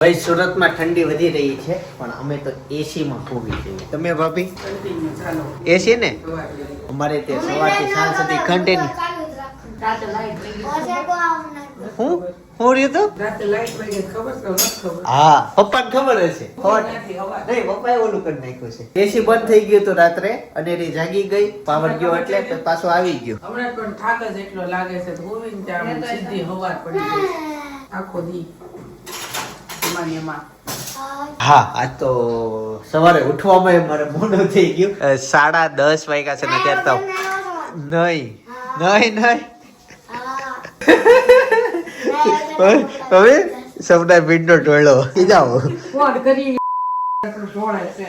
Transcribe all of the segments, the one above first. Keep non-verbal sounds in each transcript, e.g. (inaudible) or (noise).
ભાઈ સુરતમાં ઠંડી વધી રહી છે પણ અમે તો એસીમાં હોવી જોઈએ. તમે ભાભી? એસી ને. અમારે તે સવારથી સાંજ સુધી કન્ટિન્યુ. હું? હું રહ્યું તો? હા પપ્પાને ખબર હશે. નહીં પપ્પાએ ઓલું કરી નાખ્યું છે. એસી બંધ થઈ ગયું તો રાત્રે અને એ જાગી ગઈ પાવર ગયો એટલે પાછો આવી ગયો. હમણાં પણ થાક જ એટલો લાગે છે તો ત્યાં સીધી હવા પડી ગઈ. આખો દી. હા આ તો સવારે ઉઠવામાં મારે મોડું થઈ ગયું. સાડા દસ વાગ્યા છે ને અત્યારે તો. નહીં નહીં નહીં. હવે સૌના વિન્ડો ટોળો જાઓ. ઢોળે છે.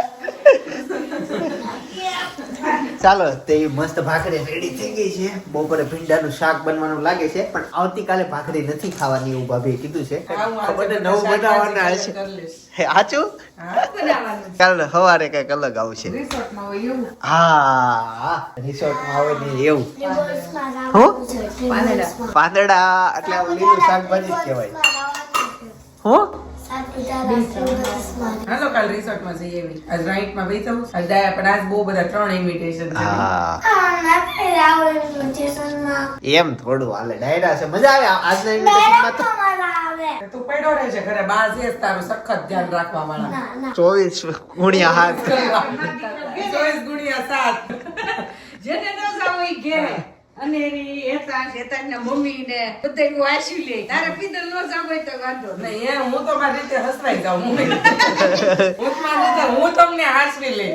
ચાલો તે મસ્ત ભાખરી રેડી થઈ ગઈ છે. બપોરે ભીંડાનું શાક બનવાનું લાગે છે પણ આવતીકાલે ભાખરી નથી ખાવાની એવું ભાભીએ કીધું છે. ખબર નવું બનાવવાના. હે કાલ સવારે કંઈક અલગ આવશે. રિસોર્ટમાં હોય એવું. હા રિસોર્ટમાં આવે ને એવું. હું? પાંદડા એટલે લીલું શાકભાજી જ કહેવાય. હું? હાલો કાલ રિસોર્ટમાં જઈએ એવી. આજ નાઇટમાં બેસવું. આજ જાય પણ આજ બહુ બધા ત્રણ ઇન્વિટેશન છે. એમ થોડું હાલે ડાયરા છે મજા આવે આજના ઇન્વિટેશનમાં તો તું પડ્યો રહે છે ઘરે બહાર જઈશ તારું સખત ધ્યાન રાખવા વાળા ચોવીસ ગુણ્યા હાથ ચોવીસ ગુણ્યા સાત જેને ન જાવું ઈ ઘેરે. અને એની હેતાંશ, હેતાંશના મમ્મીને બધાયનું વાંચ્યું લે. તારે પીધલ નો જાવું તો વાંધો નહીં. એ હું તો મારી રીતે હસવાઈ જાઉં હું હું મારી રીતે હું તમને હાસવી લઈ.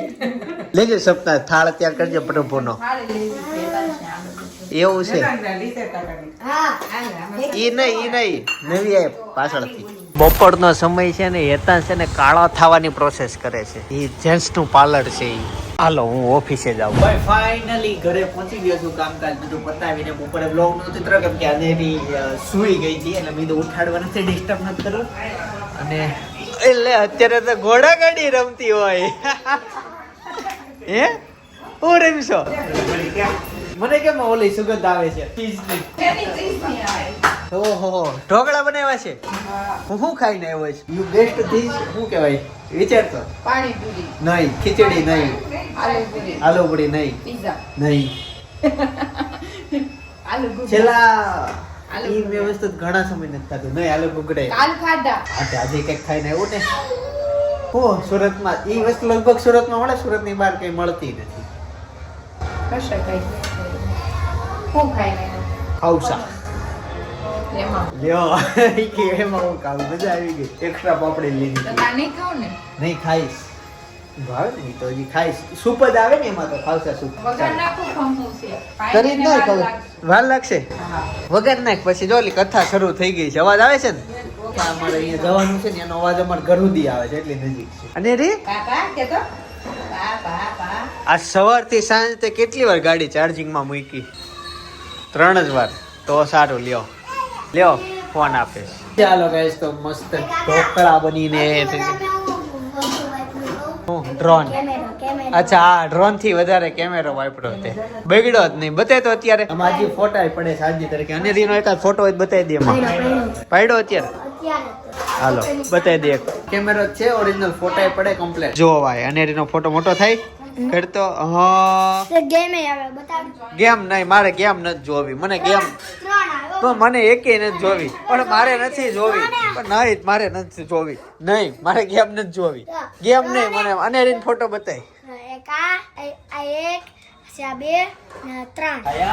લેજો સપના થાળ તૈયાર કરજે આ બધું. એવું છે. એ નહીં એ નહીં. નવી આય પાછળથી. બપોરનો સમય છે ને હેતા છે ને કાળા થવાની પ્રોસેસ કરે છે. એ જેન્ટ્સનું પાર્લર છે એ હાલો હું ઓફિસે જાઉં. ભાઈ ફાઇનલી ઘરે પહોંચી ગયો છું કામકાજ બધું પતાવીને. બપોરે બ્લોગનું ચિત્ર કેમ કે આજે એની સૂઈ ગઈ હતી એટલે મેં ઉઠાડવા નથી ડિસ્ટર્બ નથી કરવું. અને એટલે અત્યારે તો ઘોડા ગાડી રમતી હોય. (laughs) હે? હું રમશો? મને કેમ ઓલી સુગંધ આવે છે? ચીઝની ચીઝની આવે? ઓહો ઢોકળા બનાવ્યા છે? હું. શું ખાઈને આવ્યો છું? યુ બેસ્ટથી શું કહેવાય? વિચારતો પાણીપુરી, નહીં ખીચડી નહીં. આલુપુરી, આલુ પૂરી નહીં. પીઝા, નહીં. (laughs) આલુ ગુગળા. છેલ્લા ઈ વ્યવસ્થિત ઘણા સમય નથી થતું. નહીં આલુ ગુગડે. કાલ ખાધા. આજે આજે કંઈક ખાઈને આવ્યું ને. હો સુરતમાં ઈ વસ્તુ લગભગ સુરતમાં મળે સુરતની બહાર કઈ મળતી નથી. કશે કઈ. હું ખાઈને ખાવસા એમાં લ્યો (laughs) ઈ કે એમાં હું ખાવું મજા આવી ગઈ. એક્સ્ટ્રા પાપડી લીધી તો નહીં ખાવું ને? નહીં ખાઈશ. ભાવે ને તો હજી ખાઈશ. સૂપ જ આવે ને એમાં તો ખાવસા સૂપ. વઘાર નાખું કરી જ નહીં વાર ખબર લાગશે. વાર લાગશે? વગર નાખ પછી જો કથા શરૂ થઈ ગઈ છે. અવાજ આવે છે ને? અમારે અહીંયા જવાનું છે ને એનો અવાજ અમારે સુધી આવે છે એટલી નજીક છે. અને રે? પાપા કે તો આ સવારથી સાંજ તે કેટલી વાર ગાડી ચાર્જિંગમાં મૂકી? ત્રણ જ વાર. તો સારું લ્યો. લ્યો, ફોન આપે. ચાલો ગાઈસ તો મસ્ત ઢોકળા બનીને ડ્રોન અચ્છા આ ડ્રોનથી વધારે કેમેરો વાપરો તે. બગડ્યો જ નહીં. બતાય તો અત્યારે. હાજી ફોટા પડે સાંજી તરીકે. અનેરીનો એકાદ ફોટો હોય બતાવી દે પાડ્યો અત્યારે? હાલો બતાવી દે કેમેરો છે ઓરિજિનલ ફોટા પડે કમ્પ્લેટ જો ભાઈ અનેરીનો ફોટો મોટો થાય? કરતો હા. ગેમ નહીં મારે ગેમ નથી જોવી. મને ગેમ તો મને એકે નથી જોવી. પણ મારે નથી જોવી. પણ નહીં મારે નથી જોવી. નહીં મારે ગેમ નથી જોવી. ગેમ નહીં મને અનેરીન ફોટો બતાય. એક આ એક પછી આ બે ને આ ત્રણ खाया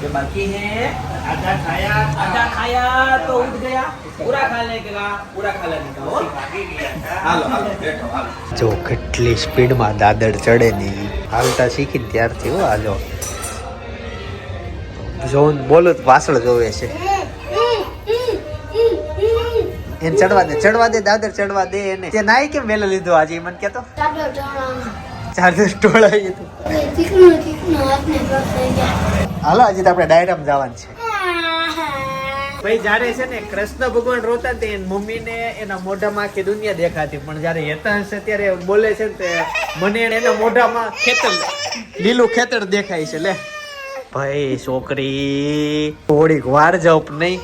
ये बाकी है आधा खाया आधा खाया तो उठ गया पूरा खा लेगा पूरा खा लेने का हो हालो हालो बैठो हालो જો કેટલી સ્પીડમાં દાદર ચડે ને ઈ. હાલતા શીખી ત્યારથી હો હાલો જોન બોલું તો પાછળ જોવે છે એને ચડવા દે ચડવા દે દાદર ચડવા દે એને તે નાઈ કેમ વેલો લીધો આજે ઈ મને કેતો ચાલો જણાવો ચાર્જર હતું. ગયા. હાલો આજે તો આપણે ડાયરામ જવાનું છે. ભાઈ જ્યારે છે ને કૃષ્ણ ભગવાન રોતા તે મમ્મી ને એના મોઢામાં આખી દુનિયા દેખાતી. પણ જ્યારે હશે ત્યારે બોલે છે ને તે મને એના મોઢામાં ખેતર લીલું ખેતર દેખાય છે લે. ભાઈ છોકરી થોડીક વાર જાવ નહીં.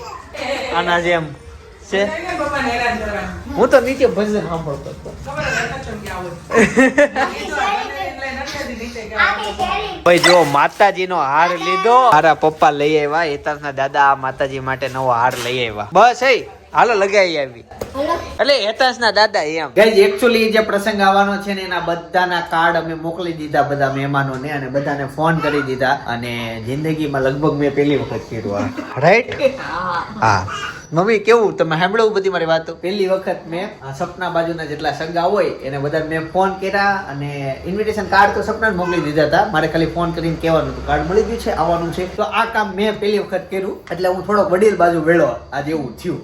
આના જેમ છે. હું તો નીચે ભજન સાંભળતો હતો. ભાઈ જો માતાજીનો હાર લીધો. મારા પપ્પા લઈ આવ્યા. હેતાંશના દાદા માતાજી માટે નવો હાર લઈ આવ્યા. બસ એ હાલો લગાઈ આવી. એટલે એટલે હેતાંશના દાદા એમ. ગાઈઝ એકચ્યુઅલી જે પ્રસંગ આવવાનો છે ને એના બધાના કાર્ડ અમે મોકલી દીધા બધા મહેમાનોને અને બધાને ફોન કરી દીધા અને જિંદગીમાં લગભગ મેં પહેલી વખત કર્યું આ. રાઈટ હા. મમ્મી કેવું? તમે સાંભળવું બધી મારી વાતો? પહેલી વખત મેં આ સપના બાજુના જેટલા સગા હોય એને બધા મેં ફોન કર્યા અને ઇન્વિટેશન કાર્ડ તો સપના મોકલી દીધા હતા. મારે ખાલી ફોન કરીને કહેવાનું હતું કાર્ડ મળી ગયું છે આવવાનું છે. તો આ કામ મેં પહેલી વખત કર્યું એટલે હું થોડો વડીલ બાજુ વેળો. આજે એવું થયું.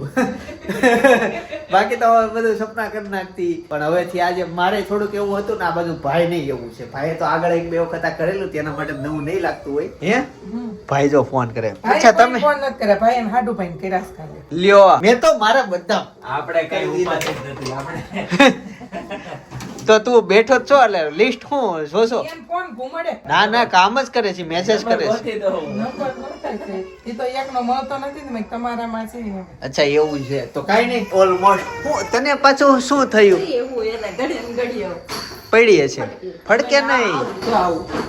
બાકી તો હવે બધું સપના કરી નાખતી. પણ હવેથી આજે મારે થોડુંક એવું હતું ને આ બાજુ ભાઈ નહીં એવું છે. ભાઈ તો આગળ એક બે વખત આ કરેલું તેના માટે નવું નહીં લાગતું હોય. હે? ભાઈ જો ફોન કરે. અચ્છા તમે? ફોન નથી કરે ભાઈ એને હાડું ભાઈ કેરાસ કરે લ્યો. મેં તો મારા બધા આપણે કઈ ઉપાધિ નથી. આપણે (laughs) તો તું બેઠો જ છો એટલે લિસ્ટ હું જોશો. ના ના કામ જ કરે છે મેસેજ કરે છે ગોતી દઉં. નંબર નહોતા છે. ઈ તો એકનો મળતો નથી ને મેં કીધું તમારામાં છે એમ. અચ્છા એવું છે તો કઈ નહીં ઓલમોસ્ટ હું તને પાછું શું થયું ને પડીએ છે. ફડકે નહીં.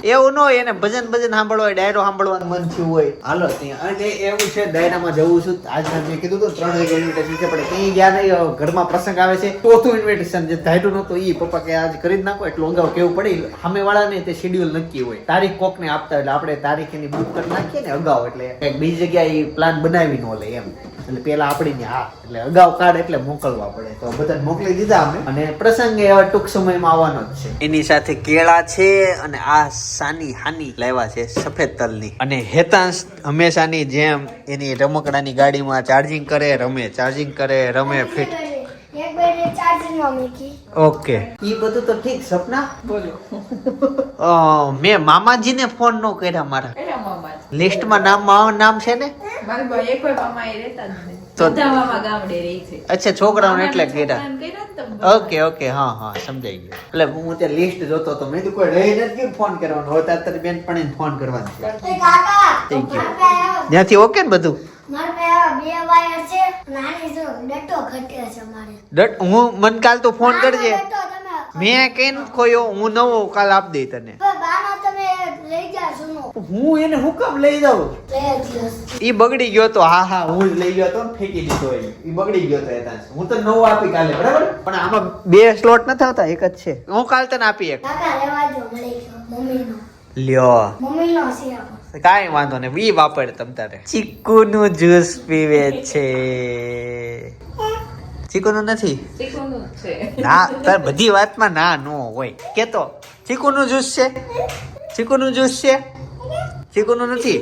એવું ન હોય એને ભજન ભજન સાંભળવા હોય ડાયરો સાંભળવાનું મન થયું હોય. હાલો ત્યાં. અને એવું છે ડાયરામાં જવું છું. આજના મેં કીધું તો ત્રણ વાગે ઇન્વિટેશન છે પણ કઈ ગયા નહીં. ઘરમાં પ્રસંગ આવે છે. ચોથું ઇન્વિટેશન જે ધાર્યું નહોતું એ પપ્પા કે આજ કરી જ નાખો. એટલું અગાઉ કેવું પડે સામે વાળાને તે શેડ્યુલ નક્કી હોય. તારીખ કોકને આપતા એટલે આપણે તારીખ એની બુક કરી નાખીએ ને અગાઉ. એટલે કંઈક બીજી જગ્યાએ પ્લાન બનાવી ન લે એમ. એટલે પેલા આપણી હા, એટલે અગાઉ કાર્ડ એટલે મોકલવા પડે. તો બધાને મોકલી દીધા અમે. અને પ્રસંગે એવા ટૂંક સમયમાં આવવાનો જ છે. એની સાથે કેળા છે અને આ સાની હાની લાવ્યા છે સફેદ તલની. અને હેતાંશ હંમેશાની જેમ એની રમકડાની ગાડીમાં ચાર્જિંગ કરે, રમે ચાર્જિંગ કરે, રમે ફિટ એક બેટરી ચાર્જિંગમાં મૂકી ઓકે ઈ બધું તો ઠીક સપના બોલો. અ, મેં મામાજીને ફોન નો કર્યા મારા? લિસ્ટમાં નામ નામ છે ને મારા ભાઈ એકોય મામા એ રહેતા જ નહીં. તો- બધા મામા ગામડે રહે છે. અચ્છા છોકરાઓને એટલે કર્યા. ઓકે ઓકે હા હા સમજાઈ ગયું. એટલે હું ત્યાં લિસ્ટ જોતો તો મેં કોઈ રહી નથી ફોન કરવાનો. હવે તાર બેન પણ ફોન કરવાનો પાસે આવો. ત્યાંથી ઓકે ને બધું? મારા પાસે આવો. બે વાયર છે. નાની જો ડટ્ટો ઘટે છે મારે ડટ હું મન કાલ તો ફોન કરજે. મેં કઈ ખોયો હું નવો કાલ આપ દઈ તને. લઈ જા સુનો હું એને હું લઈ જાઉં. ઈ બગડી ગયો તો હા હા હું જ લઈ ગયો તો ફેંકી દીધો એ. ઈ બગડી ગયો તો એતા હું તો નવો આપી કાલે બરાબર? પણ આમાં બે સ્લોટ નથી આવતા એક જ છે. હું કાલ તને આપી એક. કાકા લેવા જો મળી ગયો મમ્મીનો. લ્યો. મમ્મીનો છે આપણો. કાંઈ વાંધો નહીં વી વાપર તમ તારે. ચીકુનું જ્યુસ પીવે છે. ચીકુનું નથી? ના તાર બધી વાતમાં ના નો હોય. કેતો ચીકુનું જ્યુસ છે? ચીકુનું જ્યુસ છે? ચીકુનું નથી?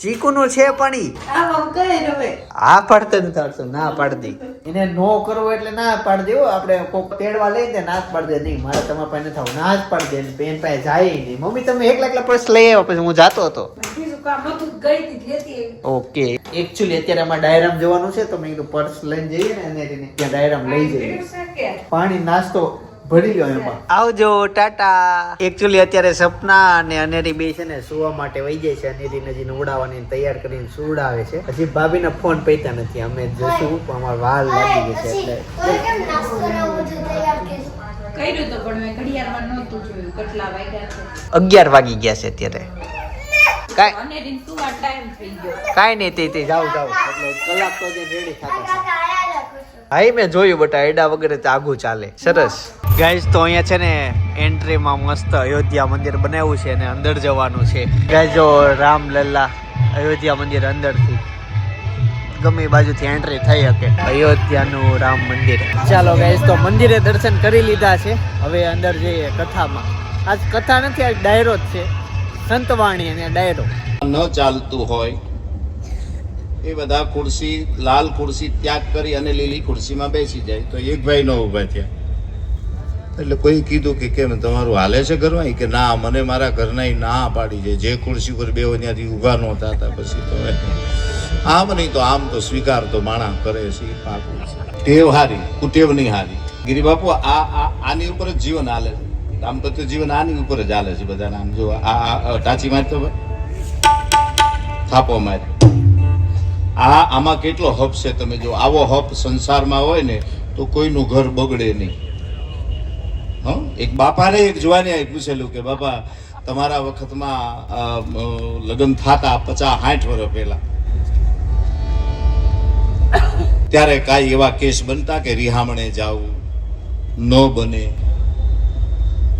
ચીકુનું છે પણ આમાં આ પાડતો નથી આવડતું ના પાડી દે એને નો કરવો એટલે ના પાડી દેવો આપણે કોક તેડવા લઈ દે ના જ પાડી દે નહીં મારે તમારા પાસે નથી ના જ પાડી દે બેન પાસે જાય નહીં. મમ્મી તમે એકલા એકલા પર્સ લઈ આવ્યો પછી હું જાતો હતો. બીજું કામ હતું ગઈ હતી લેતી આવી. ઓકે. એકચ્યુઅલી અત્યારે અમારે ડાયરામ જવાનું છે. તો મેં કીધું પર્સ લઈને જઈએ ને અને એને ત્યાં ડાયરામ લઈ જઈએ. પાણી નાસ્તો ભરી લો એમાં. આવજો ટાટા. એકચ્યુઅલી અત્યારે સપના અને અનેરી બે છે ને સુવા માટે વહી જાય છે. અનેરી નજીને ઉડાવવાની તૈયાર કરીને સુવડાવે છે. હજી ભાભીને ફોન પૈતા નથી. અમે જશું. પણ અમારે વાર લાગી ગઈ છે એટલે. અગિયાર વાગી ગયા છે અત્યારે. કાંઈ અને રીન સુવા ટાઈમ થઈ ગયો. કાંઈ નહીં તે તે જાવ જાવ એટલે કલાક તો રેડી થતા છે કાકા આયા જ હાઈ મેં જોયું બટા એડા વગેરે તો આઘું ચાલે. સરસ. ગાઈઝ તો અહીંયા છે ને એન્ટ્રીમાં મસ્ત અયોધ્યા મંદિર બનાવ્યું છે અને અંદર જવાનું છે. ગાઈઝ જો રામલલ્લા અયોધ્યા મંદિર અંદરથી, ગમે બાજુથી એન્ટ્રી થઈ શકે. અયોધ્યાનું રામ મંદિર. ચાલો ગાઈઝ તો મંદિરે દર્શન કરી લીધા છે. હવે અંદર જઈએ કથામાં. આજ કથા નથી, આજ ડાયરો જ છે. સંતવાણી અને ડાયરો. ન ચાલતું હોય, એ બધા ખુરશી, લાલ ખુરશી ત્યાગ કરી અને લીલી ખુરશીમાં બેસી જાય. તો એક ભાઈ ન ઊભા થયા. એટલે કોઈ કીધું કે કેમ તમારું હાલે છે ઘરમાં કે ના, મને મારા ઘરના ના પાડી છે. જે ખુરશી પર બેહો ત્યાંથી ઊભા નહોતા હતા પછી તો આમ નહીં તો આમ તો સ્વીકાર તો માણા કરે છે પાકું ટેવ હારી, કુટેવ નહીં હારી. ગિરી બાપુ, આ આની ઉપર જ જીવન હાલે છે. દાંપત્ય જીવન આની ઉપર જ હાલે છે બધાને. આમ જો, આ ટાંચી મારતો થાપો મારે. આ આમાં કેટલો હપ છે તમે જો. આવો હપ સંસારમાં હોય ને, તો કોઈનું ઘર બગડે નહીં. એક બાપાને એક જુવાને પૂછેલું કે, બાપા, તમારા વખતમાં લગ્ન થતા પચાસ સાઠ વર્ષ પહેલા? ત્યારે કાંઈ એવા કેસ બનતા કે રિહામણે જાવું, ન બને.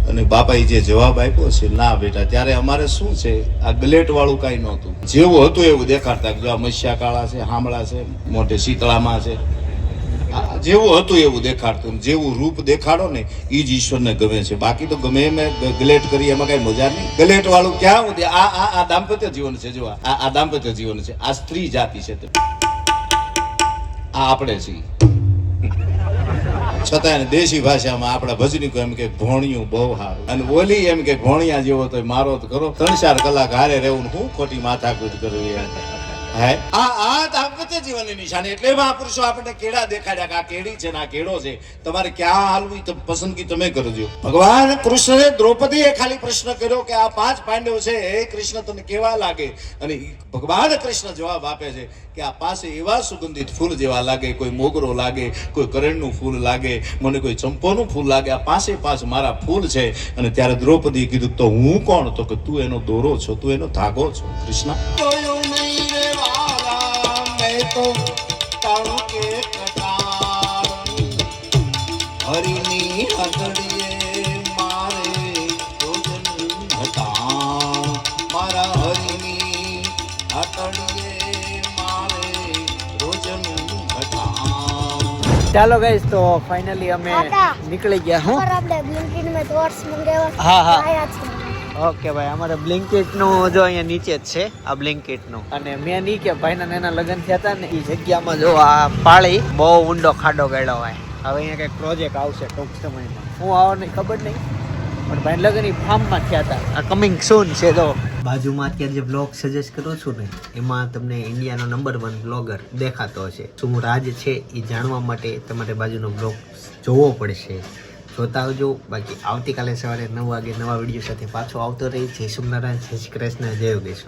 અને બાપાએ જે જવાબ આપ્યો છે, ના બેટા, ત્યારે અમારે શું છે? આ ગ્લેટ વાળું કાંઈ નહોતું. જેવું હતું એવું દેખાડતા જો આ મસ્યા કાળા છે, હામળા છે મોટે શીતળામાં છે. જેવું હતું એવું દેખાડતું જેવું રૂપ દેખાડો ને એ જ ઈશ્વરને ગમે છે. બાકી તો ગમે એમ ગલેટ કરી એમાં કઈ મજા નહીં. ગલેટ વાળું ક્યાં સુધી? આ આ આ દાંપત્ય જીવન છે જો આ આ દાંપત્ય જીવન છે. આ સ્ત્રી જાતિ છે. આ આપણે છીએ. છતાં દેશી ભાષામાં આપણા ભજનીકો એમ કે ભોણિયું બહુ સારું. અને ઓલી એમ કે ભોણિયા જેવો તો મારો તો કરો ત્રણ ચાર કલાક હારે રહેવું હું ખોટી માથાકૂટ કરવી આ આ દાંપત્ય જીવનની કે આ ખાલી પ્રશ્ન કર્યો કે આ પાંચ પાંડવ છે, હે કૃષ્ણ તને કેવા લાગે? અને ભગવાન કૃષ્ણ જવાબ આપે છે કે આ પાસે એવા સુગંધિત ફૂલ જેવા લાગે, કોઈ મોગરો લાગે, કોઈ કરણનું ફૂલ લાગે, મને કોઈ ચંપોનું ફૂલ લાગે. આ પાસે પાસ મારા ફૂલ છે. અને ત્યારે દ્રૌપદીએ કીધું, તો હું કોણ? તો કે, તું એનો દોરો છો, તું એનો ધાગો છો, કૃષ્ણ. ચાલો ગાઈસ તો ફાઇનલી અમે નીકળી ગયા હું. હા, હા. ઓકે ભાઈ અમારે બ્લિંકેટનું જો અહીંયા નીચે જ છે આ બ્લિંકેટનું. અને મેં નહીં કે ભાઈના નાના લગ્ન થયા હતા ને એ જગ્યામાં જો આ પાળી બહુ ઊંડો ખાડો ગાળ્યો હોય. હવે અહીંયા કંઈક પ્રોજેક્ટ આવશે ટૂંક સમયમાં. હું આવવાની ખબર નહીં. પણ ભાઈ લગ્ન ફાર્મમાં થયા હતા. આ કમિંગ સૂન છે તો. બાજુમાં અત્યારે જે બ્લોગ સજેસ્ટ કરું છું ને, એમાં તમને ઇન્ડિયાનો નંબર વન બ્લોગર દેખાતો હશે. શું રાજ છે એ જાણવા માટે તમારે બાજુનો બ્લોગ જોવો પડશે. જોતા આવજો. બાકી આવતીકાલે સવારે નવ વાગે નવા વીડિયો સાથે પાછો આવતો રહી. જય સોમનારાયણ, જય શ્રી કૃષ્ણ, જય યોગેશ્વર.